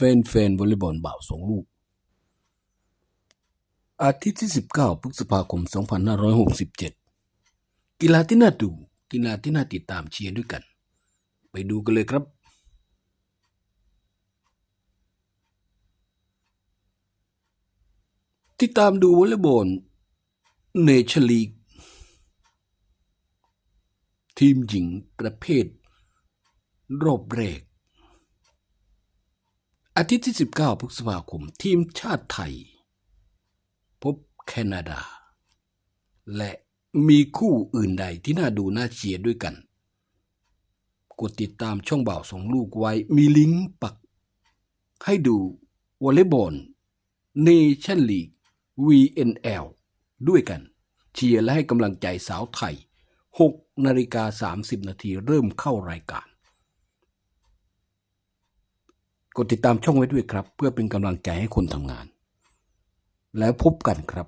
ฟนแฟนวอลเลย์บอลบ่าวสองลูก อาทิตย์ที่ 19พฤษภาคม 2567 กีฬาที่น่าดูกีฬาที่น่าติดตามเชียร์ด้วยกัน ไปดูกันเลยครับติดตามดูวอลเลย์บอลเนชั่นลีก ทีมหญิงประเภท รอบแรก อาทิตย์ที่ 19พฤษภาคม ทีมชาติไทย พบแคนาดา และมีคู่อื่นใดที่น่าดูน่าเชียร์ด้วยกัน กดติดตามช่องบ่าวสองลูกไว้ มีลิงก์ปัก ให้ดูวอลเลย์บอลเนชั่นลีก VNL ด้วยกัน เชียร์และให้กำลังใจสาวไทย 6 นาฬิกา 30 นาทีเริ่มเข้ารายการ กดติดตามช่องไว้ด้วยครับ เพื่อเป็นกำลังใจให้คนทำงาน แล้วพบกันครับ